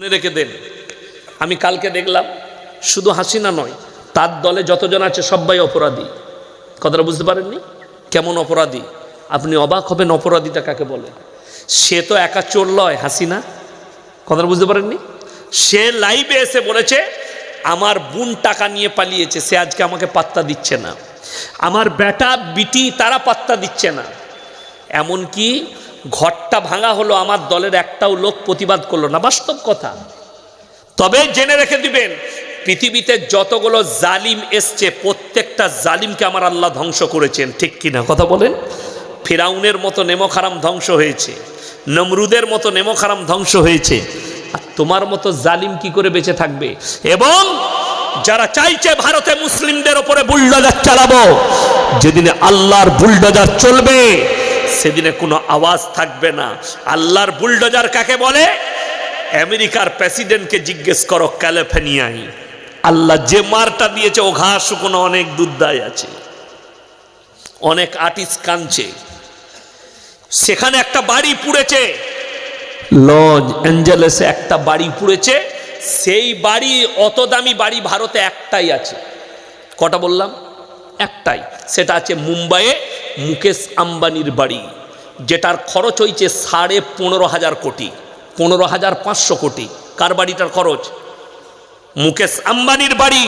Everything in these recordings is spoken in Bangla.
মনে রেখে দেন। আমি কালকে দেখলাম, শুধু হাসিনা নয়, তার দলে যতজন আছে সবাই অপরাধী। কথাটা বুঝতে পারেননি? কেমন অপরাধী? আপনি অবাক হবেন অপরাধীটা কাকে বলে। সে তো একা চোর লয়, হাসিনা। কথাটা বুঝতে পারেননি? সে লাইভে এসে বলেছে, আমার বোন টাকা নিয়ে পালিয়েছে, সে আজকে আমাকে পাত্তা দিচ্ছে না। আমার বেটা, বিটি, তারা পাত্তা দিচ্ছে না। এমনকি ঘরটা ভাঙা হলো, আমার দলের একটাও লোক প্রতিবাদ করল না। বাস্তব কথা। তবে জেনে রেখে দিবেন, পৃথিবীতে যতগুলো জালিম এসছে, প্রত্যেকটা জালিমকে আমার আল্লাহ ধ্বংস করেছেন। ঠিক কিনা কথা বলেন? ফিরাউনের মতো নেমখারাম ধ্বংস হয়েছে। নমরুদের মতো নেমখারাম ধ্বংস হয়েছে। আর তোমার মতো জালিম কি করে বেঁচে থাকবে? এবং যারা চাইছে ভারতে মুসলিমদের ওপরে বুলডোজার চালাবো, যেদিনে আল্লাহর বুলডোজার চলবে সেদিনে কোনো আওয়াজ থাকবে না। আল্লাহর বুলডোজার কাকে বলে? আমেরিকার প্রেসিডেন্টকে জিজ্ঞেস করো, ক্যালিফোর্নিয়ায়। আল্লাহ যে মারটা দিয়েছে, ও ঘাস শুকনো, অনেক দুধদায় আছে। অনেক আর্টিস্ট কাঁদছে। সেখানে একটা বাড়ি পুড়েছে। লজ অ্যাঞ্জেলেসে একটা বাড়ি পুড়েছে। সেই বাড়ি, অত দামি বাড়ি ভারতে একটাই আছে। কটা বললাম? একটাই। সেটা আছে মুম্বাইয়ে মুকেশ আম্বানির বাড়ি, যেটার খরচ হয়েছে সাড়ে পনেরো হাজার কোটি, পনেরো হাজার পাঁচশো কোটি। কার বাড়িটার খরচ? মুকেশ আম্বানির বাড়ি।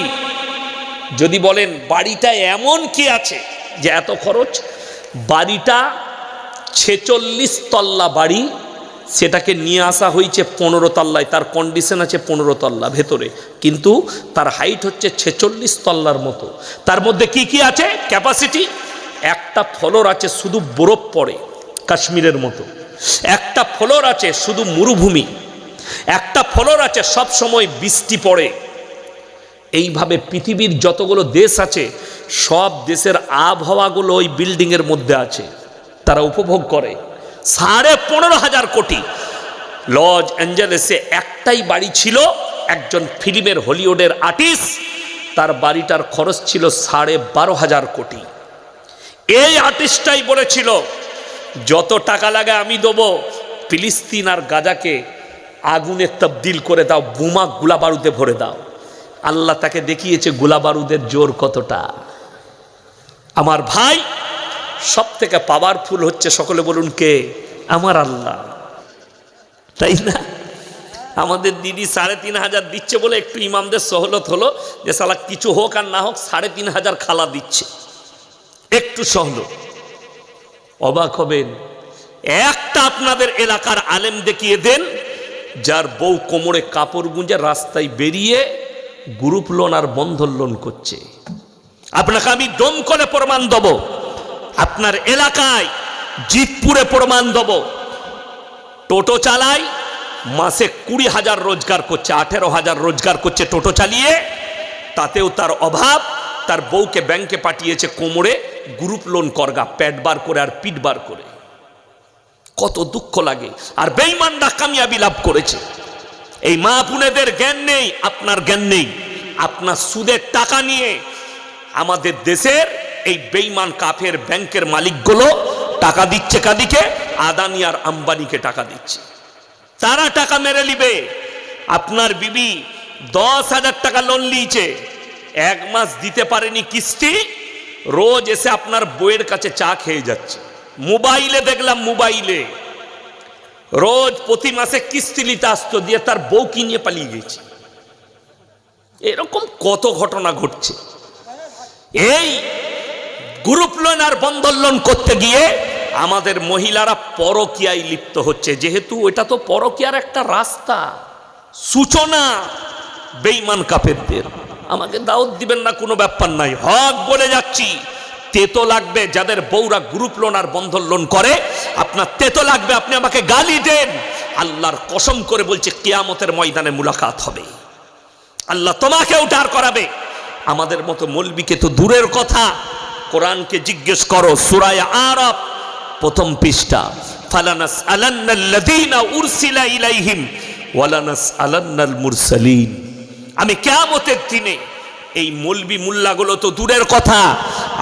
যদি বলেন বাড়িটা এমন কি আছে যে এত খরচ? বাড়িটা ছেচল্লিশ তল্লা বাড়ি সেটাকে নিয়ে আসা হয়েছে পনেরো তল্লায়, তার কন্ডিশন আছে পনেরো তল্লা ভেতরে। কিন্তু তার হাইট হচ্ছে ছেচল্লিশ তল্লার মতো। তার মধ্যে কি কি আছে? ক্যাপাসিটি একটা ফ্লোর আছে, শুধু বরফ পড়ে কাশ্মীরের মতো। একটা ফ্লোর আছে, শুধু মরুভূমি। একটা ফ্লোর আছে, সব সময় বৃষ্টি পড়ে। এইভাবে পৃথিবীর যতগুলো দেশ আছে, সব দেশের আবহাওয়াগুলো ওই বিল্ডিংয়ের মধ্যে আছে। তারা উপভোগ করে। সাড়ে পনেরো হাজার কোটি। লস অ্যাঞ্জেলেসে একটাই বাড়ি ছিল, একজন ফিল্মের হলিউডের আর্টিস্ট, তার বাড়িটার খরচ ছিল সাড়ে বারো হাজার কোটি। এই আর্টিস্টটাই বলেছিল, যত টাকা লাগে আমি দেবো, ফিলিস্তিন আর গাজাকে আগুনে তবদিল করে দাও, বোমা গুলা বারুদে ভরে দাও। আল্লাহ তাকে দেখিয়েছে গোলা বারুদের জোর কতটা? আমার ভাই সব থেকে পাওয়ারফুল হচ্ছে সকলে বলুন কে? আমার আল্লাহ। তাই না? আমাদের দিদি সাড়ে তিন হাজার দিচ্ছে বলে একটু ইমামদের সহলত হলো যে, সালা, কিছু হোক আর না হোক, সাড়ে তিন হাজার খালা দিচ্ছে। একটু সহলত অবাক হবেন। একটা আপনাদের এলাকার আলেম দেখিয়ে দেন, যার বউ কোমরে কাপড় গুঁজে রাস্তায় বেরিয়ে গ্রুপ লোন আর বন্ধন লোন করছে। আপনাকে আমি করে প্রমাণ দেব। আপনার এলাকায় জিতপুরে প্রমাণ দেব। টোটো চালায় মাসে কুড়ি হাজার রোজগার করছে, আঠেরো হাজার রোজগার করছে টোটো চালিয়ে। তাতেও তার অভাব, তার বউকে ব্যাংকে পাঠিয়েছে কোমরে, গ্রুপ লোন করগা প্যাট বার করে আর পিট বার করে। কত দুঃখ লাগে। আর বেইমানরা কামিয়াবি লাভ করেছে। এই মা পুনেদের জ্ঞান নেই, আপনার জ্ঞান নেই। আপনার সুদের টাকা নিয়ে আমাদের দেশের এই বেইমান কাফের ব্যাংকের মালিকগুলো টাকা দিচ্ছে কাদিকে, আদানি আর আম্বানিকে টাকা দিচ্ছে। তারা টাকা মেরে নিবে। আপনার বিবি দশ হাজার টাকা লোন নিয়েছে। এক মাস দিতে পারেনি কিস্তি, রোজ এসে আপনার বইয়ের কাছে চা খেয়ে যাচ্ছে। মোবাইলে দেখলাম মোবাইলে। রোজ প্রতি মাসে কিস্তি নিতে আসতো, দিয়ে তার বউ কি নিয়ে পালিয়ে গেছে। এরকম কত ঘটনা ঘটছে। এই গ্রুপ লোন আর বন্ধন লোন করতে গিয়ে আমাদের মহিলারা পরকিয়ায় লিপ্ত হচ্ছে। যেহেতু এটা তো পরকিয়ার একটা রাস্তা। সূচনা বেইমান কাপেরদের আমাকে দাওয়াত দিবেন না, কোনো ব্যাপার নাই। হক বলে যাচ্ছি, তেতো লাগবে যাদের বউরা গ্রুপ লোন আর বন্ধন লোন করে। আপনার তেতো লাগবে, আপনি আমাকে গালি দেন। আল্লাহর কসম করে বলছে, কেয়ামতের ময়দানে মুলাকাত হবে। আল্লাহ তোমাকেও ডার করাবে। আমাদের মতো মলবিকে তো দূরের কথা। কোরআনকে জিজ্ঞেস করো, সুরায় আরব প্রথম পৃষ্ঠা। ফালানাস আলান্নাল্লাযীনা উরসিলা ইলাইহিম ওয়ালানাস আলান্নাল মুরসালিন। আমি কিয়ামতের দিনে, এই মলবি মুল্লাগুলো তো দূরের কথা,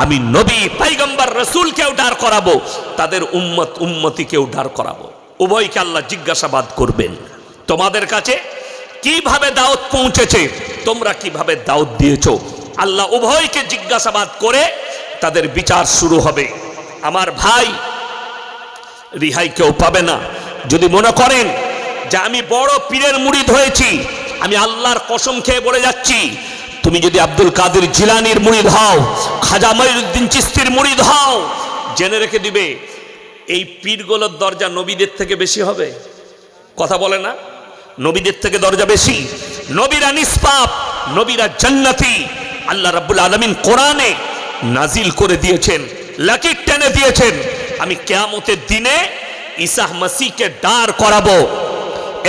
আমি নবী, পাইগম্বর, রসুলকেও ডার করাবো, তাদের উম্মত, উম্মতিকেও ডার করাবো। উভয়কে আল্লাহ জিজ্ঞাসাবাদ করবেন। তোমাদের কাছে কীভাবে দাওয়াত পৌঁছেছে, তোমরা কীভাবে দাওয়াত দিয়েছ? আল্লাহ উভয়কে জিজ্ঞাসাবাদ করে তাদের বিচার শুরু হবে। আমার ভাই রিহাই কেউ পাবে না। যদি মনে করেন যে আমি বড় পীরের মুড়িদ হয়েছি, আমি আল্লাহর কসম খেয়ে বলে যাচ্ছি, তুমি যদি আব্দুল কাদের জিলানির মুড়িদ হও, খাজা মঈনুদ্দিন চিস্তির মুড়িদ হও, জেনে রেখে দিবে, এই পীরগুলোর দরজা নবীদের থেকে বেশি হবে। কথা বলে না? নবীদের থেকে দরজা বেশি। নবীরা নিষ্পাপ, নবীরা জান্নাতি। আল্লাহ রাব্বুল আলামিন কোরআনে নাজিল করে দিয়েছেন লাকির টেনে দিয়েছেন। আমি কেয়ামতের দিনে ইসাহ মাসিকে দাঁড় করাবো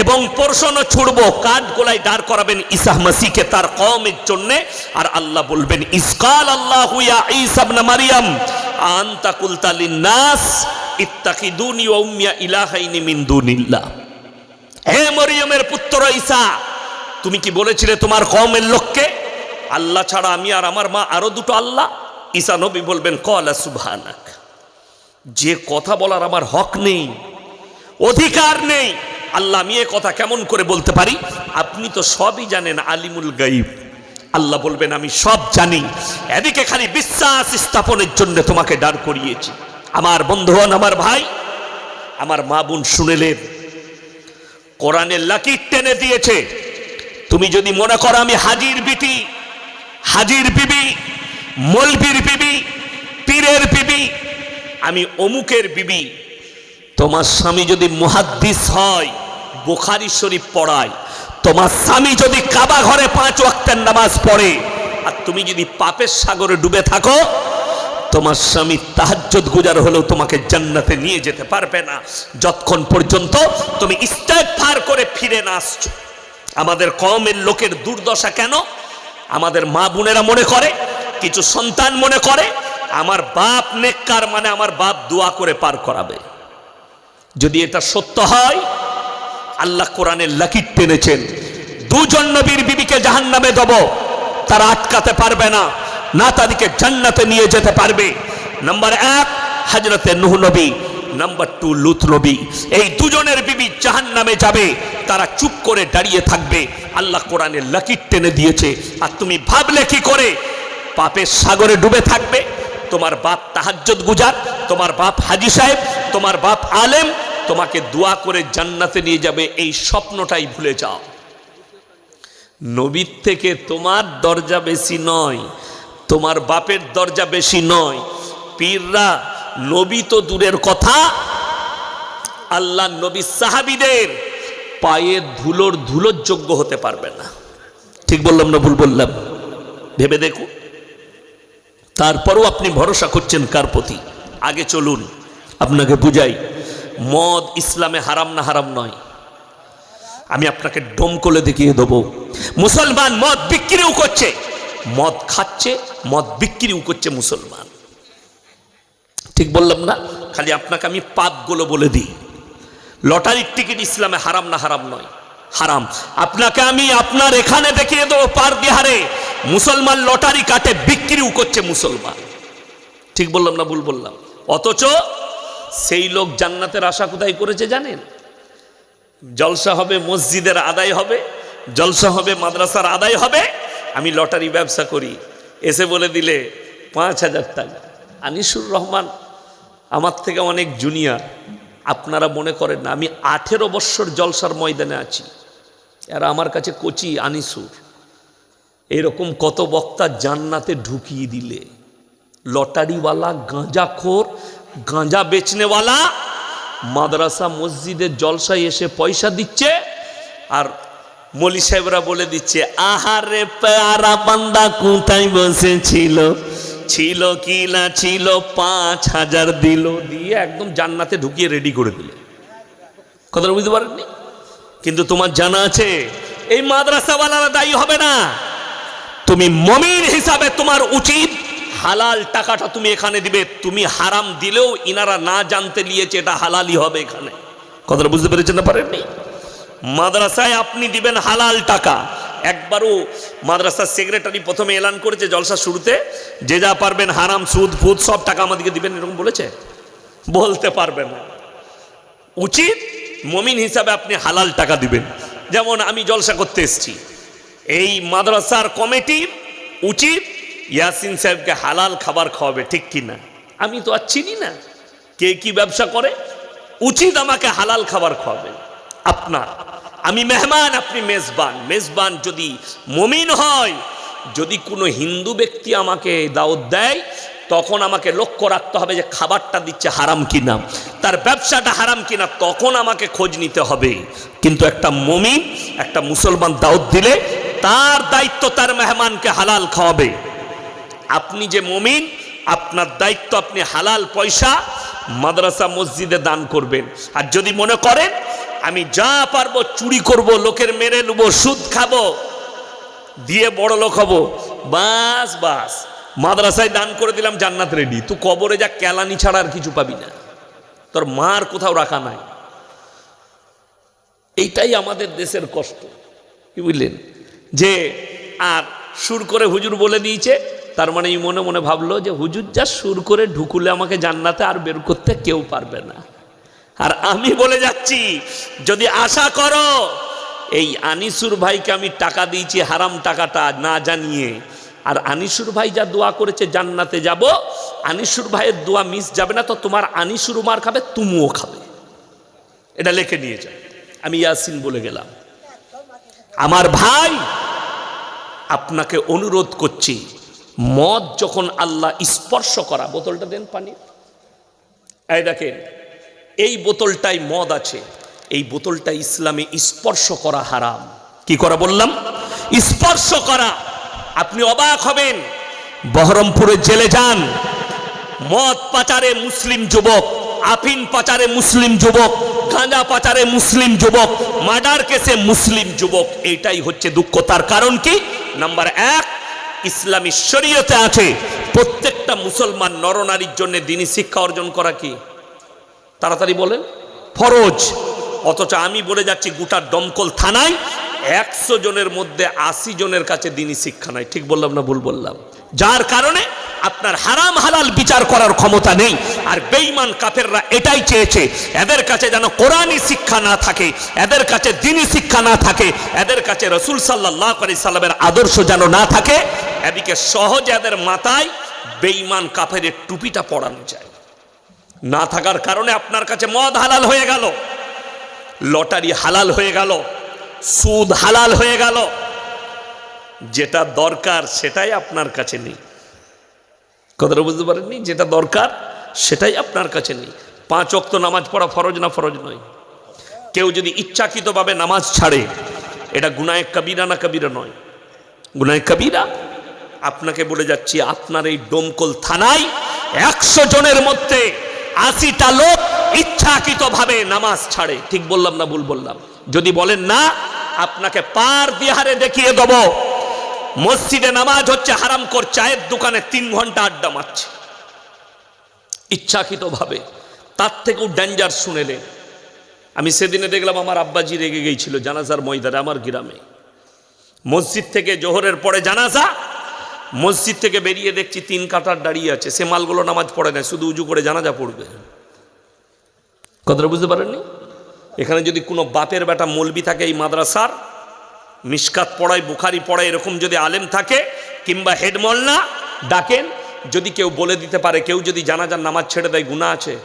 এবং পোর্শনও ছুড়বো, কাঠ গোলায় দাঁড় করাবেন ইসাহ মাসিকে তার কমের জন্যে। আর আল্লাহ বলবেন, ইসকাল আল্লাহ ঈসা ইবনে মারিয়াম, আনতা কুলতা লিন-নাস, ইত্তাকিদুনি ওয়া উম্মিয়া ইলাহাইনি মিন হে মরিয়মের পুত্র ঈসা, তুমি কি বলেছিলে তোমার কমের লোককে? আল্লাহ ছাড়া আমি আর আমার মা আরও দুটো আল্লাহ? ঈসা নবী বলবেন, কলা সুবহানাক, যে কথা বলার আমার হক নেই, অধিকার নেই। আল্লাহ, আমি এ কথা কেমন করে বলতে পারি? আপনি তো সবই জানেন, আলিমুল গাইব আল্লাহ বলবেন, আমি সব জানি। এদিকে খালি বিশ্বাস স্থাপনের জন্য তোমাকে দাঁড় করিয়েছি। আমার বন্ধুগণ, আমার ভাই, আমার মা বোন শুনেলেন। কোরআনের লাকি টেনে দিয়েছে। তুমি যদি মনে করো আমি হাজির বিটি, হাজির বিবি মলবির বিবি, পীরের বিবি, আমি অমুকের বিবি। তোমার স্বামী যদি মুহাদ্দিস হয়, বুখারি শরীফ পড়ায়। তোমার স্বামী যদি কাবা ঘরে পাঁচ ওয়াক্তের নামাজ পড়ে, আর তুমি যদি পাপের সাগরে ডুবে থাকো, তোমার স্বামী তাহাজ্জুদ গুজার হলেও তোমাকে জান্নাতে নিয়ে যেতে পারবে না। যতক্ষণ পর্যন্ত তুমি ইস্তেগফার করে ফিরে না আসছো। আমাদের কমের লোকের দুর্দশা কেন? আমাদের মা বোনেরা মনে করে কিছু সন্তান মনে করে, আমার বাপ নেককার মানে আমার বাপ দোয়া করে পার করাবে। যদি এটা সত্য হয়, আল্লাহ কোরআনের লাকির টেনেছেন, দুজন নবীর বিবিকে জাহান নামে দেব, তারা আটকাতে পারবে না না তাদেরকে জান্নাতে নিয়ে যেতে পারবে। নাম্বার এক হাজরতে নুহ নবী। নাম্বার টু, লুত নবী। এই দুজনের বিবি জাহান নামে যাবে, তারা চুপ করে দাঁড়িয়ে থাকবে। আল্লাহ কোরআনের লাকির টেনে দিয়েছে। আর তুমি ভাবলে কি করে? পাপের সাগরে ডুবে থাকবে। তোমার বাপ তাহাজ্জুদ গুজার, তোমার বাপ হাজি সাহেব, তোমার বাপ আলেম, তোমাকে দোয়া করে জান্নাতে নিয়ে যাবে, এই স্বপ্নটাই ভুলে যাও। নবীর থেকে তোমার দরজা বেশি নয়, তোমার বাপের দরজা বেশি নয়। পীররা, নবী তো দূরের কথা, আল্লাহ নবী সাহাবিদের পায়ে ধুলোর ধুলোর যোগ্য হতে পারবে না। ঠিক বললাম না ভুল বললাম? ভেবে দেখুন তারপরও আপনি ভরসা করছেন কার প্রতি? আগে চলুন, আপনাকে বুঝাই, মদ ইসলামে হারাম না হারাম নয়। আমি আপনাকে ডম করে দেখিয়ে দেবো। মুসলমান মদ বিক্রিও করছে। মদ খাচ্ছে, মদ বিক্রিও করছে মুসলমান। ঠিক বললাম না? খালি আপনাকে আমি পাপগুলো বলে দিই। লটারির টিকিট ইসলামে হারাম না হারাম নয়। হারাম। আপনাকে আমি আপনার এখানে দেখিয়ে দেবো পার বিহারে মুসলমান লটারি কাটে, বিক্রিও করছে মুসলমান। ঠিক বললাম না ভুল বললাম? অথচ সেই লোক জান্নাতের আশা কোথায় করেছে জানেন? জলসা হবে, মসজিদের আদায় হবে, জলসা হবে, মাদ্রাসার আদায় হবে, আমি লটারি ব্যবসা করি। এসে বলে দিলে, পাঁচ হাজার টাকা। আনিসুর রহমান, আমার থেকে অনেক জুনিয়র, আপনারা মনে করেন না, আমি আঠেরো বৎসর জলসার ময়দানে আছি। এরা আমার কাছে কোচি, আনিসুর। এরকম কত বক্তা জান্নাতে ঢুকিয়ে দিলে? লটারিওয়ালা, গাঁজাখোর, গাঁজা বেচনেওয়ালা, মাদ্রাসা মসজিদের জলসায় এসে পয়সা দিচ্ছে আর মলি সাহেবরা বলে দিচ্ছে, আহারে পেয়ারা বান্দা কোথায় বসেছিল? ছিল কি না ছিল? পাঁচ হাজার দিল। দিয়ে একদম জান্নাতে ঢুকিয়ে রেডি করে দিল। কথাটা বুঝতে পারেননি? কিন্তু তোমার জানা আছে, এই মাদ্রাসাওয়ালারা দায়ী হবে না। তুমি মমিন হিসাবে তোমার উচিত হালাল টাকাটা তুমি এখানে দিবে। তুমি হারাম দিলেও ইনারা না জানতে নিয়েছে এটা হালালই হবে এখানে। কথাটা বুঝতে পেরেছেন না পারেননি? মাদ্রাসায় আপনি দিবেন হালাল টাকা। একবারও মাদ্রাসার সেক্রেটারি প্রথমে এলান করেছে জলসা শুরুতে, যে যা পারবেন হারাম, সুদ ফুদ সব টাকা আমাদেরকে দিবেন, এরকম বলেছে? বলতে পারবেন না। উচিত মমিন হিসাবে আপনি হালাল টাকা দিবেন। যেমন আমি জলসা করতে এসেছি। এই মাদ্রাসার কমিটির উচিত ইয়াসিন সাহেবকে হালাল খাবার খাওয়াবে, ঠিক কি না? আমি তো আর চিনি না। কে কি ব্যবসা করে? উচিত আমাকে হালাল খাবার খাওয়াবে। আপনার, আমি মেহমান, আপনি মেজবান। মেজবান যদি মমিন হয়, যদি কোনো হিন্দু ব্যক্তি আমাকে দাওয়াত দেয়, তখন আমাকে লক্ষ্য রাখতে হবে যে খাবারটা দিচ্ছে হারাম কিনা। তার ব্যবসাটা হারাম কিনা, তখন আমাকে খোঁজ নিতে হবে। কিন্তু একটা মমিন, একটা মুসলমান দাওয়াত দিলে তার দায়িত্ব তার মেহমানকে হালাল খাওয়াবে। আপনি যে মমিন, আপনার দায়িত্ব আপনি হালাল পয়সা মাদ্রাসা মসজিদে দান করবেন। আর যদি মনে করেন, আমি যা পারব চুরি করব, লোকের মেরে নেব সুদ খাব, দিয়ে বড় লোক হব, বাস বাস। মাদ্রাসায় দান করে দিলাম, জান্নাত রেডি তুই কবরে যা কেলানি ছাড়া আর কিছু পাবি না। তোর মার কোথাও রাখা নাই। এইটাই আমাদের দেশের কষ্ট। কি বুঝলেন? যে, আর সুর করে হুজুর বলে দিয়েছে, তার মানে এই মনে মনে ভাবলো যে হুজুর যা সুর করে ঢুকুলে আমাকে জান্নাতে আর বের করতে কেউ পারবে না। আর আমি বলে যাচ্ছি, যদি আশা করো, এই আনিসুর ভাইকে আমি টাকা দিয়েছি, হারাম টাকাটা না জানিয়ে, আর আনিসুর ভাই যা দোয়া করেছে জান্নাতে যাব, আনিসুর ভাইয়ের দোয়া মিস যাবে না, তো তোমার আনিসুর মার খাবে, তুমিও খাবে। এটা লেখে নিয়ে যাও। আমি ইয়াসিন বলে গেলাম। আমার ভাই আপনাকে অনুরোধ করছি, মদ যখন আল্লাহ স্পর্শ করা, বোতলটা দেন পানি। এই দেখেন, এই বোতলটাই মদ আছে, এই বোতলটা ইসলামে স্পর্শ করা হারাম। কি করা বললাম? স্পর্শ করা। আপনি অবাক হবেন বহরমপুরে জেলে যান, মদ পাচারে মুসলিম যুবক আফিন পাচারে মুসলিম যুবক, গাঁজা পাচারে মুসলিম যুবক, মার্ডার কেসে মুসলিম যুবক, এইটাই হচ্ছে দুঃখ। তার কারণ কি? নাম্বার এক, ইসলামী শরীয়তে আছে প্রত্যেকটা মুসলমান নরনারীর জন্য দিনী শিক্ষা অর্জন করা কি? তাড়াতাড়ি বলেন। ফরজ। অথচ আমি বলে যাচ্ছি গোটা দমকল থানায় একশো জনের মধ্যে আশি জনের কাছে দিনই শিক্ষা নাই। ঠিক বললাম না ভুল বললাম? যার কারণে আপনার হারাম হালাল বিচার করার ক্ষমতা নেই। আর বেঈমান কাফেররা এটাই চেয়েছে, এদের কাছে যেন কোরআনই শিক্ষা না থাকে, এদের কাছে দিনই শিক্ষা না থাকে, এদের কাছে রসুল সাল্লাহ আলি সাল্লামের আদর্শ যেন না থাকে, এদিকে সহজে এদের মাথায় বেঈমান কাফের টুপিটা পড়ানো যায়। না থাকার কারণে আপনার কাছে মদ হালাল হয়ে গেল, লটারি হালাল হয়ে গেল, সুদ হালাল হয়ে গেল যেটা দরকার সেটাই আপনার কাছে নেই। কথাটা বুঝতে পারেননি? যেটা দরকার সেটাই আপনার কাছে নেই। পাঁচ অক্ত নামাজ পড়া ফরজ না ফরজ নয়। কেউ যদি ইচ্ছাকৃতভাবে নামাজ ছাড়ে, এটা গুনায় কবিরা না কবিরা নয়। গুনায় কবিরা, আপনাকে বলে যাচ্ছি, আপনার এই ডোমকল থানায় একশো জনের মধ্যে আশিটা লোক ইচ্ছাকৃতভাবে নামাজ ছাড়ে। ঠিক বললাম না ভুল বললাম? যদি বলেন না, আপনাকে পার বিহারে দেখিয়ে দেব। মসজিদে নামাজ হচ্ছে হারাম কর, চায়ের দোকানে তিন ঘণ্টা আড্ডা মারছে। ইচ্ছাকৃতভাবে। তার থেকেও ডেঞ্জার শুনেলেন আমি সেদিনে দেখলাম আমার আব্বাজি রেগে গিয়েছিল জানাজার ময়দানে আমার গ্রামে। মসজিদ থেকে জোহরের পরে জানাজা, মসজিদ থেকে বেরিয়ে দেখছি তিন কাটার দাঁড়িয়ে আছে। সে মালগুলো নামাজ পড়ে না শুধু উজু করে জানাজা পড়বে। কথাটা বুঝতে পারেননি? এখানে যদি কোনো বাপের বেটা মলবি থাকে এই মাদ্রাসার মিসকাত পড়ায়, বুখারি পড়ায় এরকম যদি আলেম থাকে, কিংবা হেডমলনা ডাকেন, যদি কেউ বলে দিতে পারে, কেউ যদি জানাজার নামাজ ছেড়ে দেয় গুণা আছে?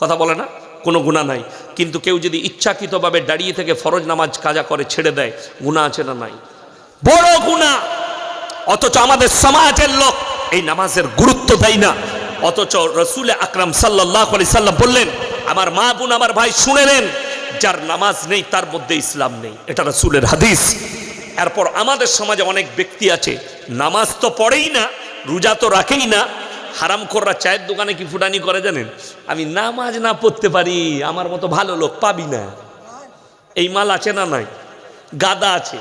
কথা বলে না? কোনো গুণা নাই। কিন্তু কেউ যদি ইচ্ছাকৃতভাবে দাঁড়িয়ে থেকে ফরজ নামাজ কাজা করে, ছেড়ে দেয় গুণা আছে না নাই? বড় গুণা অথচ আমাদের সমাজের লোক এই নামাজের গুরুত্ব দেয় না। অথচ রসুল আকরাম সাল্লাহ সাল্লাম বললেন, আমার মা বোন, আমার ভাই শুনেলেন যার নামাজ নেই, তার মধ্যে ইসলাম নেই। এটা রসুলের হাদিস। এরপর আমাদের সমাজে অনেক ব্যক্তি আছে, নামাজ তো পড়েই না, রোজা তো রাখেই না। হারাম কররা চায়ের দোকানে কি ফুটানি করে জানেন? আমি নামাজ না পড়তে পারি, আমার মতো ভালো লোক পাবি না। এই মাল আছে না নাই? গাদা আছে।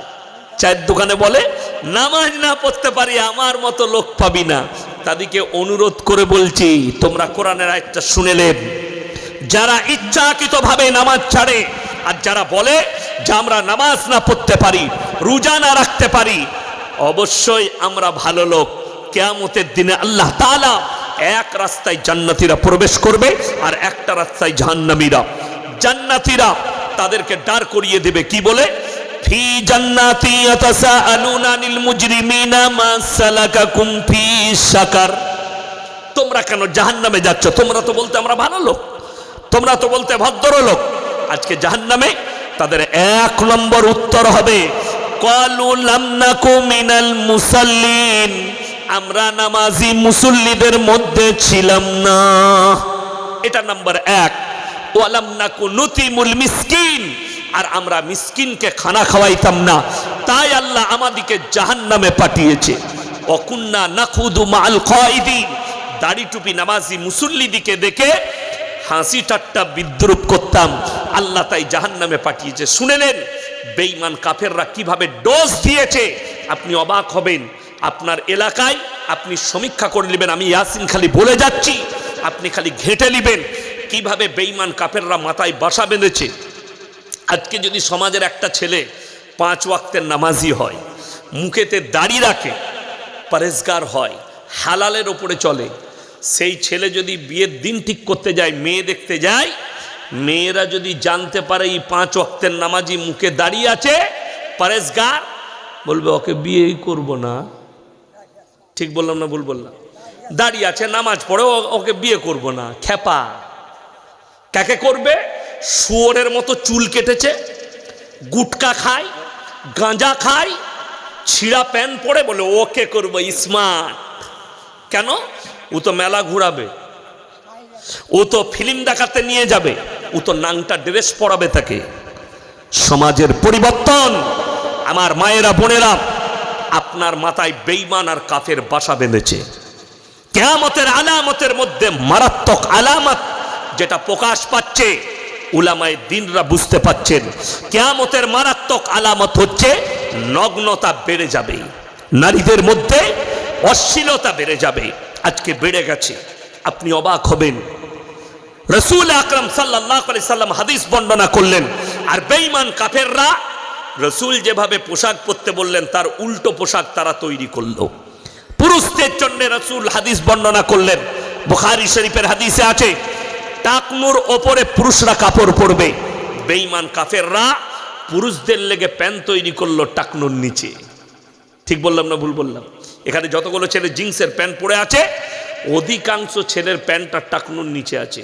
চায়ের দোকানে বলে, নামাজ না পড়তে পারি, আমার মতো লোক পাবি না। তাদেরকে অনুরোধ করে বলছি, তোমরা কোরআনের একটা শুনেলেন যারা ইচ্ছাকৃতভাবে নামাজ ছাড়ে, আর যারা বলে যে আমরা নামাজ না পড়তে পারি, রোজা না রাখতে পারি, অবশ্যই আমরা ভালো লোক। কেয়ামতের দিনে আল্লাহ তাআলা এক রাস্তায় জান্নাতীরা প্রবেশ করবে আর একটা রাস্তায় জাহান্নামীরা। জান্নাতীরা তাদেরকে ডার করিয়ে দেবে, কি বলে? ফি সাকার তোমরা কেন জাহান্নামে যাচ্ছ? তোমরা তো বলতে আমরা ভালো লোক। তোমরা তো বলতে ভদ্র লোক আজকে জাহান্নামে তাদের এক নম্বর উত্তর হবে মিনাল মুসাল্লিন, আমরা নামাজি মুসল্লিদের মধ্যে ছিলাম না। এটা নাম্বার এক। মিসকিন, আর আমরা মিসকিনকে খানা খাওয়াইতাম না, তাই আল্লাহ আমাদিকে জাহান্নামে পাঠিয়েছে। অকুন্না নাকুদু মাল কয়দিন দাড়ি টুপি নামাজি মুসল্লিদিকে দেখে হাসি ঠাট্টা বিদ্রুপ করতাম। আল্লাহ তাই জাহান্নামে পাঠিয়েছে। শুনেলেন বেইমান কাফেররা কীভাবে ডোজ দিয়েছে। আপনি অবাক হবেন, আপনার এলাকায় আপনি সমীক্ষা করে নেবেন। আমি ইয়াসিন খালি বলে যাচ্ছি, আপনি খালি ঘেঁটে নেবেন। কীভাবে বেঈমান কাফেররা মাথায় বাসা বেঁধেছে। আজকে যদি সমাজের একটা ছেলে পাঁচ ওয়াক্তের নামাজি হয়, মুখেতে দাড়ি রাখে পরেজগার হয়, হালালের ওপরে চলে সেই ছেলে যদি বিয়ের দিন ঠিক করতে যায়, মেয়ে দেখতে যায়, মেয়েরা যদি জানতে পারে এই পাঁচ ওয়াক্তের নামাজি মুখে দাঁড়িয়ে আছে পরেজগার বলবে, ওকে বিয়েই করব না। ঠিক বললাম না, ভুল বললাম? দাঁড়িয়ে আছে, নামাজ পড়ে ওকে বিয়ে করব না। খেপা কাকে করবে? শুয়োরের মতো চুল কেটেছে, গুটকা খায়, গাঁজা খায়, ছিঁড়া প্যান্ট পরে বলে, ওকে করব, স্মার্ট। কেন? ও তো মেলা ঘুরাবে। ও তো ফিল্ম দেখাতে নিয়ে যাবে। ও তো নাংটা ড্রেস পরাবে তাকে। সমাজের পরিবর্তন। আমার মায়েরা, বোনেরা, আপনার মাথায় বেইমান আর কাফের বাসা বেঁধেছে। কেয়ামতের আলামতের মধ্যে মারাত্মক আলামত যেটা প্রকাশ পাচ্ছে, উলামায় দিনরা বুঝতে পাচ্ছেন। কেয়ামতের মারাত্মক আলামত হচ্ছে, নগ্নতা বেড়ে যাবে। নারীদের মধ্যে অশ্লীলতা বেড়ে যাবে। আজকে বেড়ে গেছে। আপনি অবাক হবেন। রসুল আকরম সাল্লাহ সাল্লাম হাদিস বর্ণনা করলেন, আর বেঈমান কাফেররা রসুল যেভাবে পোশাক পরতে বললেন, তার উল্টো পোশাক তারা তৈরি করল। পুরুষদের জন্য রসুল হাদিস বর্ণনা করলেন। বুখারি শরীফের হাদিসে আছে, টাকনুর ওপরে পুরুষরা কাপড় পরবে। বেঈমান কাফেররা পুরুষদের লেগে প্যান্ট তৈরি করল টাকনুর নিচে। ঠিক বললাম না ভুল বললাম? এখানে যতগুলো ছেলে জিন্সের প্যান্ট পরে আছে, অধিকাংশ ছেলের প্যান্টটা টাকনুর নিচে আছে।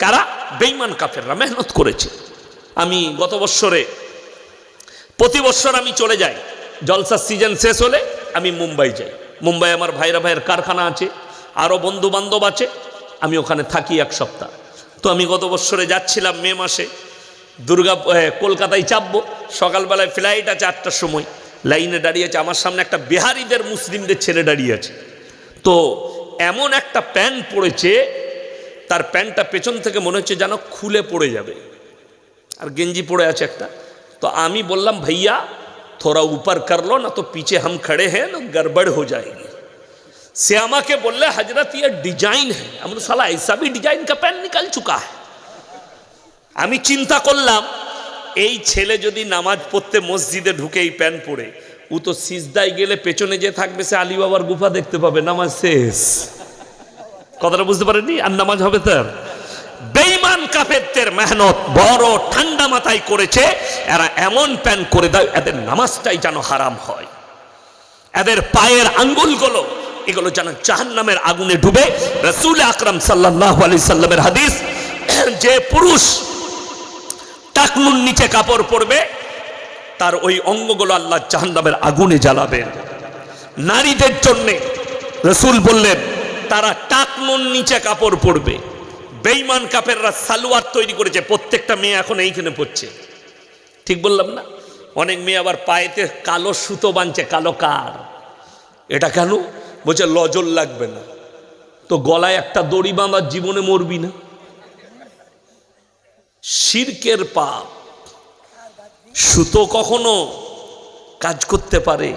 কারা? বেইমান কাফেররা মেহনত করেছে। আমি গত বৎসরে, প্রতি বছর আমি চলে যাই। জলসার সিজন শেষ হলে আমি মুম্বাই যাই। মুম্বাই আমার ভাইরা ভাইয়ের কারখানা আছে আরও বন্ধু বান্ধব আছে, আমি ওখানে থাকি এক সপ্তাহ। তো আমি গত বছরে যাচ্ছিলাম মে মাসে, দুর্গা কলকাতায় চাপবো। সকালবেলায় ফ্লাইট আছে আটটার সময়। লাইনে দাঁড়িয়ে আছে, আমার সামনে একটা বিহারিদের, মুসলিমদের ছেলে দাঁড়িয়ে আছে। তো এমন একটা প্যান্ট পড়েছে, তার প্যান্টটা পেছন থেকে মনে হচ্ছে যেন খুলে পড়ে যাবে। আর গেঞ্জি পড়ে আছে একটা। তো আমি বললাম, ভাইয়া, থোড়া উপর করল না তো পিছে হাম খড়ে হ্যাঁ না গড়বড় হয়ে যায়নি সে আমাকে বললে হজরত ইয়ে ডিজাইন হ্যাঁ আমরা সালা এইসা ডিজাইন কা প্যান্ট নিকাল চুকা আমি চিন্তা করলাম এই ছেলে যদি নামাজ পড়তে মসজিদে ঢুকে এই প্যান্ট পরে, ও তো সিজদায় গেলে পেছনে যে থাকবে সে আলী বাবার গুফা দেখতে পাবে, নামাজ শেষ। কথাটা বুঝতে পারেনি আর নামাজ হবে তার। বেইমান কাফেরদের মেহনত বড় ঠান্ডা মাথায় করেছে, এরা এমন প্যান করে দেয়, এদের নামাজটাই যেন হারাম হয়। এদের পায়ের আঙ্গুলগুলো, এগুলো যেন জাহান্নামের আগুনে ডুবে। রসুল আকরাম সাল্লাহ আলি সাল্লামের হাদিস, যে পুরুষ টাকনুর নিচে কাপড় পরবে, তার ওই অঙ্গগুলো আল্লাহ জাহান্নামের আগুনে জ্বালাবেন। নারীদের জন্যে রসুল বললেন, তারা টাকনুর নিচে কাপড় পরবে। বেইমান কাপেররা সালোয়ার তৈরি করেছে, প্রত্যেকটা মেয়ে এখন এইখানে পড়ছে ঠিক বললাম না? অনেক মেয়ে আবার পায়েতে কালো সুতো বাঁধছে, কালো কার। এটা কেন? বলছে, লজল লাগবে না। তো গলায় একটা দড়ি বাঁধার জীবনে মরবি না। শিরকের পাপ। সুতো কখনো কাজ করতে পারে।